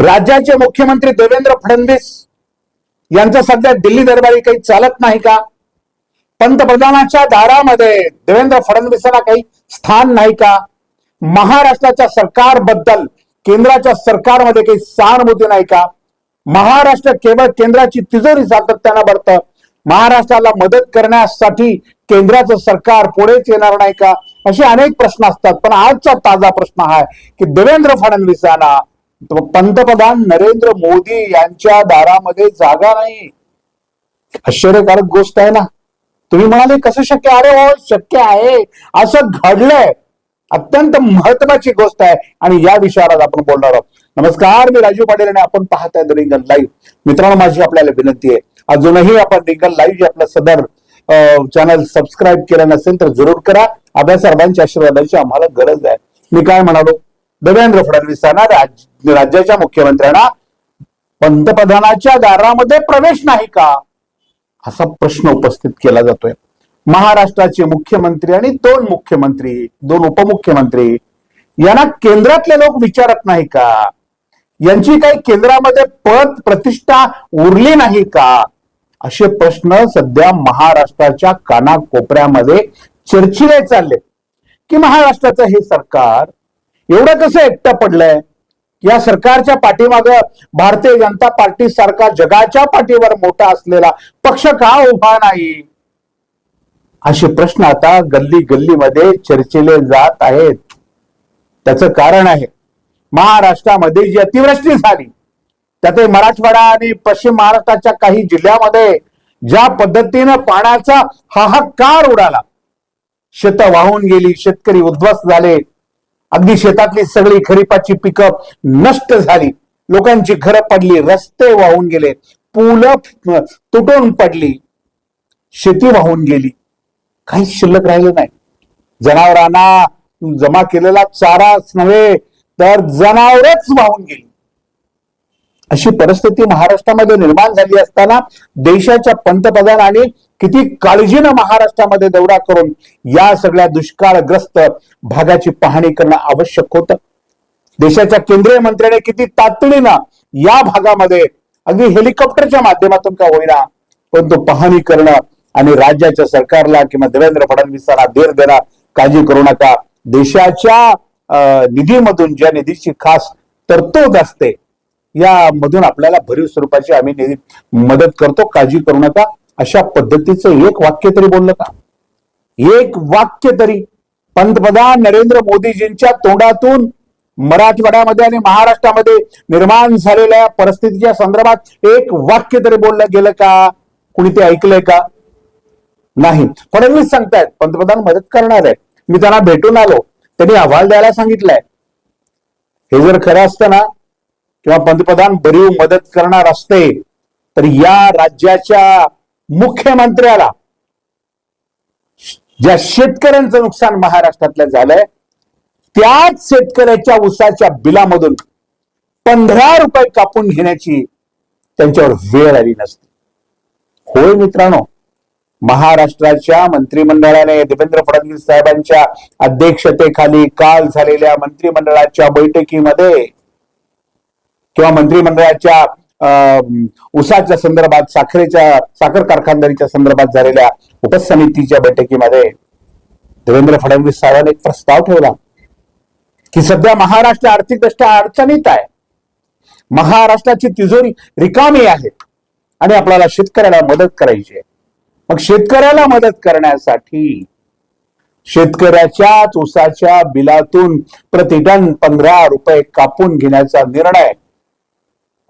राज्याचे मुख्यमंत्री देवेंद्र फडणवीस यांचं सध्या दिल्ली दरबारी काही चालत नाही का? पंतप्रधानाच्या दारामध्ये देवेंद्र फडणवीसांना काही स्थान नाही का? महाराष्ट्राच्या सरकारबद्दल केंद्राच्या सरकारमध्ये काही सहानुभूती नाही का? महाराष्ट्र केवळ केंद्राची तिजोरी सातत्यानं भरतं महाराष्ट्राला मदत करण्यासाठी केंद्राचं सरकार पुढेच येणार नाही का? असे अनेक प्रश्न असतात. पण आजचा ताजा प्रश्न हा आहे की देवेंद्र फडणवीसांना पंतप्रधान नरेंद्र मोदी यांच्या दारामध्ये जागा नाही. आश्चर्यकारक गोष्ट आहे ना. तुम्ही म्हणाले कसं शक्य अरे हो शक्य आहे. असं घडलंय. अत्यंत महत्वाची गोष्ट आहे. आणि या विषयावर आज आपण बोलणार आहोत. नमस्कार मी राजू पाटील आणि आपण पाहत आहे रिंगण लाईव्ह. मित्रांनो माझी आपल्याला विनंती आहे अजूनही आपण रिंगण लाईव्ह जे आपलं सदर चॅनल सबस्क्राईब केलं नसेल तर जरूर करा. आपल्या सर्वांच्या आशीर्वादाची आम्हाला गरज आहे. मी काय म्हणालो? देवेंद्र फडणवीसांना राज- राज्याच्या मुख्यमंत्र्यांना पंतप्रधानाच्या दारामध्ये प्रवेश नाही का? असा प्रश्न उपस्थित केला जातोय. महाराष्ट्राचे मुख्यमंत्री आणि दोन मुख्यमंत्री दोन उपमुख्यमंत्री यांना केंद्रातले लोक विचारत नाही का? यांची काही केंद्रामध्ये पद प्रतिष्ठा उरली नाही का? असे प्रश्न सध्या महाराष्ट्राच्या कानाकोपऱ्यामध्ये चर्चिले चालले की महाराष्ट्राचं हे सरकार एवढं कसं एकटं पडलंय? या सरकारच्या पाठीमागं भारतीय जनता पार्टी सारखा जगाच्या पाठीवर मोठा असलेला पक्ष का उभा नाही? असे प्रश्न आता गल्ली गल्लीमध्ये चर्चिले जात आहेत. त्याचं कारण आहे महाराष्ट्रामध्ये जी अतिवृष्टी झाली त्यातही मराठवाडा आणि पश्चिम महाराष्ट्राच्या काही जिल्ह्यामध्ये ज्या पद्धतीनं पाण्याचा हाहाकार उडाला शेत वाहून गेली शेतकरी उद्ध्वस्त झाले अगदी शेतातली सगळी खरीपाची पिकं नष्ट झाली. लोकांची घरं पडली रस्ते वाहून गेले पूल तुटून पडली शेती वाहून गेली. काही शिल्लक राहिलं नाही. जनावरांना जमा केलेला चाराच नव्हे तर जनावरच वाहून गेली. अशी परिस्थिती महाराष्ट्रामध्ये निर्माण झाली असताना देशाच्या पंतप्रधानांनी किती काळजीनं महाराष्ट्रामध्ये दौरा करून या सगळ्या दुष्काळग्रस्त भागाची पाहणी करणं आवश्यक होतं. देशाच्या केंद्रीय मंत्र्याने किती तातडीनं या भागामध्ये अगदी हेलिकॉप्टरच्या माध्यमातून का होईना परंतु पाहणी करणं आणि राज्याच्या सरकारला किंवा देवेंद्र फडणवीसांना धीर देणं काळजी करू नका. देशाच्या अं, निधीमधून ज्या निधीची खास तरतूद असते यामधून आपल्याला भरीव स्वरूपाची आम्ही मदत करतो काळजी करू नका. अशा पद्धतीचं एक वाक्य तरी बोललं का? एक वाक्य तरी. पंतप्रधान नरेंद्र मोदीजींच्या तोंडातून मराठवाड्यामध्ये आणि महाराष्ट्रामध्ये निर्माण झालेल्या परिस्थितीच्या संदर्भात एक वाक्य तरी बोललं गेलं का? कुणी ते ऐकलंय का? नाही. फडणवीस सांगतायत पंतप्रधान मदत करणार आहे मी त्यांना भेटून आलो. त्यांनी अहवाल द्यायला सांगितलंय. हे जर खरं असतं ना किंवा पंतप्रधान भरीव मदत करणार असते तर या राज्याच्या मुख्यमंत्र्याला ज्या शेतकऱ्यांचं नुकसान महाराष्ट्रातलं झालंय त्याच शेतकऱ्याच्या उसाच्या बिलामधून पंधरा रुपये कापून घेण्याची त्यांच्यावर वेळ आली नसते. होय मित्रांनो महाराष्ट्राच्या मंत्रिमंडळाने देवेंद्र फडणवीस साहेबांच्या अध्यक्षतेखाली काल झालेल्या मंत्रिमंडळाच्या बैठकीमध्ये किंवा मंत्रिमंडळाच्या अं, उसाच्या संदर्भात साखरेच्या साखर कारखानदारीच्या संदर्भात झालेल्या उपसमितीच्या बैठकीमध्ये देवेंद्र फडणवीस साहेबांनी एक प्रस्ताव ठेवला की सध्या महाराष्ट्र आर्थिकदृष्ट्या अडचणीत आहे. महाराष्ट्राची तिजोरी रिकामी आहे आणि आपल्याला शेतकऱ्याला मदत करायची आहे. मग शेतकऱ्याला मदत करण्यासाठी शेतकऱ्याच्याच उसाच्या बिलातून प्रतिटन पंधरा रुपये कापून घेण्याचा निर्णय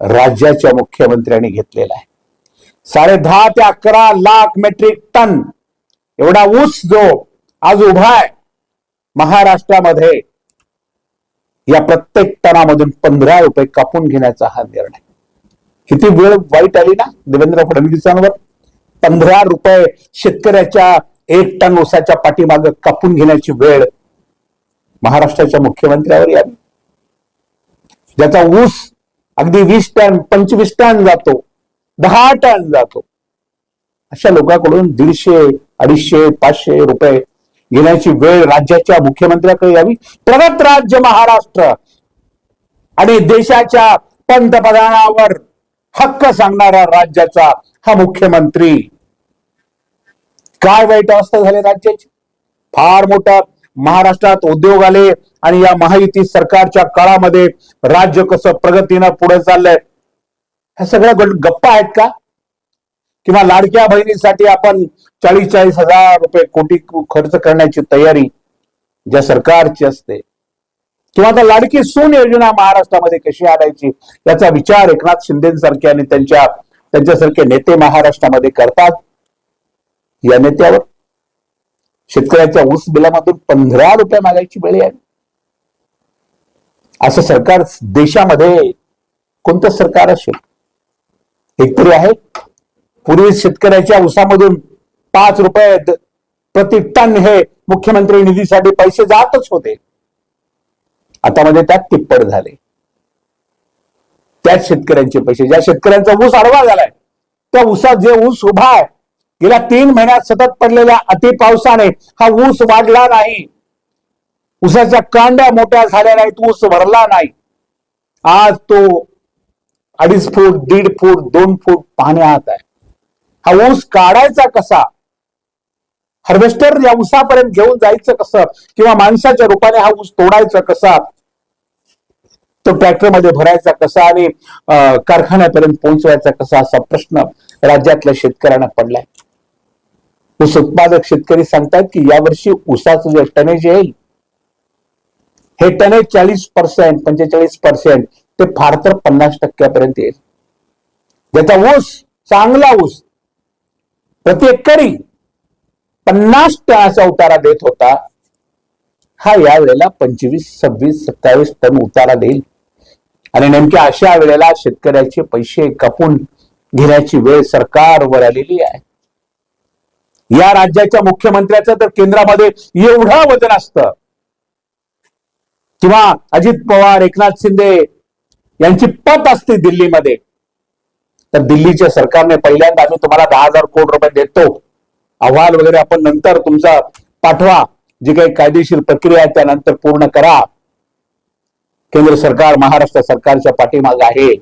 राज्याच्या मुख्यमंत्र्यांनी घेतलेला आहे. साडे दहा ते अकरा लाख मेट्रिक टन एवढा ऊस जो आज उभा आहे महाराष्ट्रामध्ये या प्रत्येक टनामधून पंधरा रुपये कापून घेण्याचा हा निर्णय. किती वेळ वाईट आली ना देवेंद्र फडणवीसांवर? पंधरा रुपये शेतकऱ्याच्या एक टन ऊसाच्या पाठीमाग कापून घेण्याची वेळ महाराष्ट्राच्या मुख्यमंत्र्यावर यावी. ज्याचा ऊस अगदी वीस टन पंचवीस टन जातो. दहा टन जातो. अशा लोकांकडून दीडशे अडीचशे पाचशे रुपये घेण्याची वेळ राज्याच्या मुख्यमंत्र्याकडे यावी. प्रगत राज्य महाराष्ट्र आणि देशाच्या पंतप्रधानावर हक्क सांगणारा राज्याचा हा मुख्यमंत्री. काय वाईट अवस्था झाली राज्याची? फार मोठा महाराष्ट्रात उद्योग आले आणि या महायुती सरकारच्या काळामध्ये राज्य कसं प्रगतीनं पुढे चाललंय ह्या सगळ्या गप्पा आहेत का? किंवा लाडक्या बहिणीसाठी आपण चाळीस चाळीस हजार रुपये कोटी खर्च करण्याची तयारी ज्या सरकारची असते किंवा आता लाडकी सून योजना महाराष्ट्रामध्ये कशी आणायची याचा विचार एकनाथ शिंदेसारखे आणि त्यांच्या त्यांच्यासारखे नेते महाराष्ट्रामध्ये करतात. या नेत्यावर शेतकऱ्याच्या ऊस बिलामधून पंधरा रुपये मागायची वेळ आहे असं सरकार देशामध्ये कोणतं सरकार असेल? एकतरी आहे. पूर्वी शेतकऱ्याच्या ऊसामधून पाच रुपये प्रति टन हे मुख्यमंत्री निधीसाठी पैसे जातच होते. आता मध्ये त्यात तिप्पट झाले. त्याच शेतकऱ्यांचे पैसे ज्या शेतकऱ्यांचा ऊस आडवा झालाय त्या ऊसात जे ऊस उभा आहे गेल्या तीन महिन्यात सतत पडलेल्या अति पावसाने हा ऊस वाढला नाही. ऊसाच्या कांड्या मोठ्या झाल्या नाहीत ऊस भरला नाही. आज तो अडीच फूट दीड फूट दोन फूट पाण्यात आहे. हा ऊस काढायचा कसा? हार्वेस्टर या ऊसापर्यंत घेऊन जायचं कसं? किंवा माणसाच्या रूपाने हा ऊस तोडायचा कसा? तो ट्रॅक्टरमध्ये भरायचा कसा आणि अं, कारखान्यापर्यंत पोहोचवायचा कसा असा प्रश्न राज्यातल्या शेतकऱ्यांना पडलाय. ऊस उत्पादक शेतकरी सांगतात की यावर्षी ऊसाचं जे टनेज येईल हे टनेज चाळीस पर्सेंट पंचेचाळीस पर्सेंट ते फार तर पन्नास टक्क्यापर्यंत येईल. ज्याचा ऊस चांगला ऊस प्रति एकरी पन्नास टनाचा उतारा देत होता हा या वेळेला पंचवीस सव्वीस सत्तावीस टन उतारा देईल. आणि नेमक्या अशा वेळेला शेतकऱ्याचे पैसे कापून घेण्याची वेळ सरकारवर आलेली आहे. या राज्याच्या मुख्यमंत्र्याचं तर केंद्रामध्ये एवढं वजन असतं. किंवा अजित पवार एकनाथ शिंदे यांची पत असते दिल्लीमध्ये. तर दिल्लीच्या सरकारने पहिल्यांदा आम्ही तुम्हाला दहा हजार कोटी रुपये देतो अहवाल वगैरे आपण नंतर तुमचा पाठवा. जी काही कायदेशीर प्रक्रिया आहे त्यानंतर पूर्ण करा. केंद्र सरकार महाराष्ट्र सरकारच्या पाठीमाग आहे.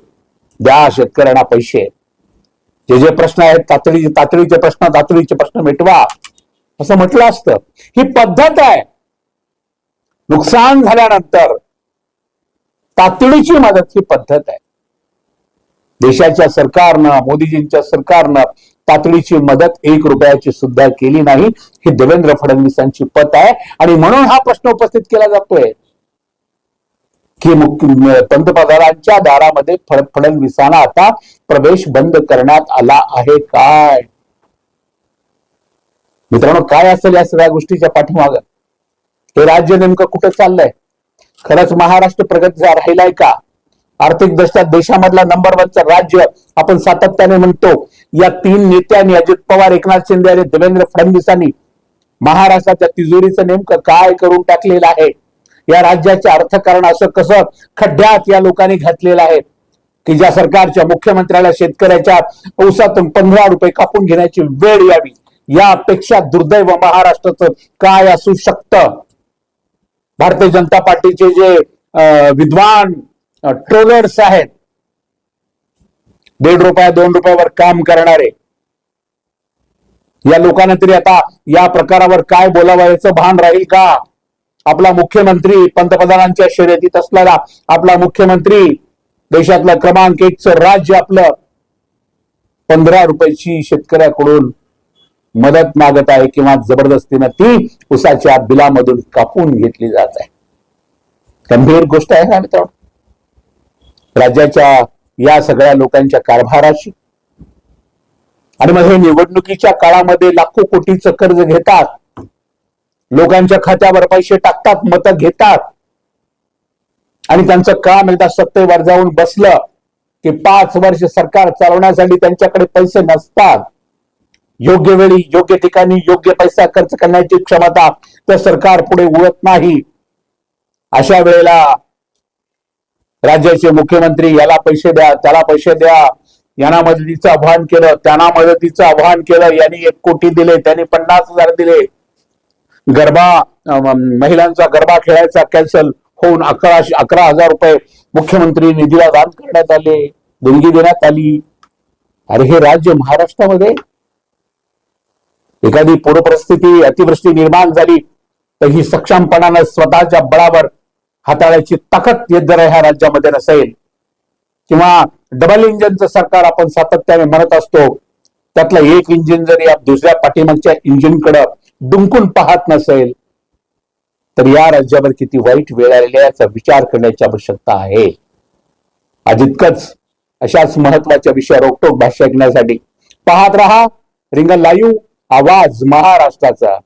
द्या शेतकऱ्यांना पैसे. जे जे प्रश्न आहेत तातडी तातडीचे प्रश्न तातडीचे प्रश्न मिटवा. असं म्हटलं असतं. ही पद्धत आहे. नुकसान झाल्यानंतर तातडीची मदत ही पद्धत आहे. देशाच्या सरकारनं मोदीजींच्या सरकारनं तातडीची मदत एक रुपयाची सुद्धा केली नाही ही देवेंद्र फडणवीसांची पत आहे. आणि म्हणून हा प्रश्न उपस्थित केला जातोय. की पंतप्रधानांच्या दारामध्ये फडणवीसांना आता प्रवेश बंद करण्यात आला आहे काय? मित्रांनो काय असेल या सगळ्या गोष्टीच्या पाठीमाग? हे राज्य नेमकं कुठं चाललंय? खरंच महाराष्ट्र प्रगत राहिलाय का? आर्थिक दृष्ट्या देशामधला नंबर वनचं राज्य आपण सातत्याने म्हणतो या तीन नेत्यांनी अजित पवार एकनाथ शिंदे आणि देवेंद्र फडणवीसांनी महाराष्ट्राच्या तिजोरीचं नेमकं काय करून टाकलेलं आहे? या राज्याचे अर्थकारण असं कसं खड्ड्यात या लोकांनी घातलेलं आहे? की ज्या सरकारच्या मुख्यमंत्र्याला शेतकऱ्याच्या औसातून पंधरा रुपये कापून घेण्याची वेळ यावी? यापेक्षा दुर्दैव महाराष्ट्राचं काय असू शकतं? भारतीय जनता पार्टीचे जे अं, विद्वान ट्रोलर्स आहेत दीड रुपया दोन रुपयावर काम करणारे या लोकांना तरी आता या प्रकारावर काय बोलावायचं भान राहील का? आपला मुख्यमंत्री पंतप्रधानांच्या शर्यतीत असलेला आपला मुख्यमंत्री देशातलं क्रमांक एकचं राज्य आपलं. पंधरा रुपयाची शेतकऱ्याकडून मदत मागत आहे किंवा जबरदस्तीनं ती उसाच्या बिलामधून कापून घेतली जात आहे. गंभीर गोष्ट आहे ना मित्रांनो? राज्याच्या या सगळ्या लोकांच्या कारभाराशी आणि मग हे निवडणुकीच्या काळामध्ये लाखो कोटीचं कर्ज घेतात. लोकांच्या खात्यावर पैसे टाकतात मतं घेतात. आणि त्यांचं काम एकदा सत्तेवर जाऊन बसलं की पाच वर्ष सरकार चालवण्यासाठी त्यांच्याकडे पैसे नसतात. योग्य वेळी योग्य ठिकाणी योग्य पैसा खर्च करण्याची क्षमता त्या सरकार पुढे उरत नाही. अशा वेळेला राज्याचे मुख्यमंत्री याला पैसे द्या त्याला पैसे द्या यांना मदतीचं आव्हान केलं त्यांना मदतीचं आव्हान केलं यांनी एक कोटी दिले त्यांनी पन्नास हजार दिले. गरबा महिलांचा गरबा खेळायचा कॅन्सल होऊन अकराशे अकरा हजार रुपये मुख्यमंत्री निधीला दान करण्यात आले देणगी देण्यात आली. अरे हे राज्य महाराष्ट्रामध्ये एखादी पूरपरिस्थिती अतिवृष्टी निर्माण झाली तर ही सक्षमपणानं स्वतःच्या बळावर हाताळायची ताकद येत जर ह्या राज्यामध्ये नसेल. किंवा डबल इंजिनचं सरकार आपण सातत्याने म्हणत असतो त्यातलं एक इंजिन जरी या दुसऱ्या पाठीमागच्या इंजिनकडं डुंकून पाहत नसेल तर या राज्यावर किती वाईट वेळ आलेली आहे याचा विचार करण्याची आवश्यकता आहे. आज इतकंच अशाच महत्त्वाच्या विषयावर रोकटोक भाष्य ऐकण्यासाठी पाहत रहा रिंगण लाईव्ह आवाज महाराष्ट्राचा.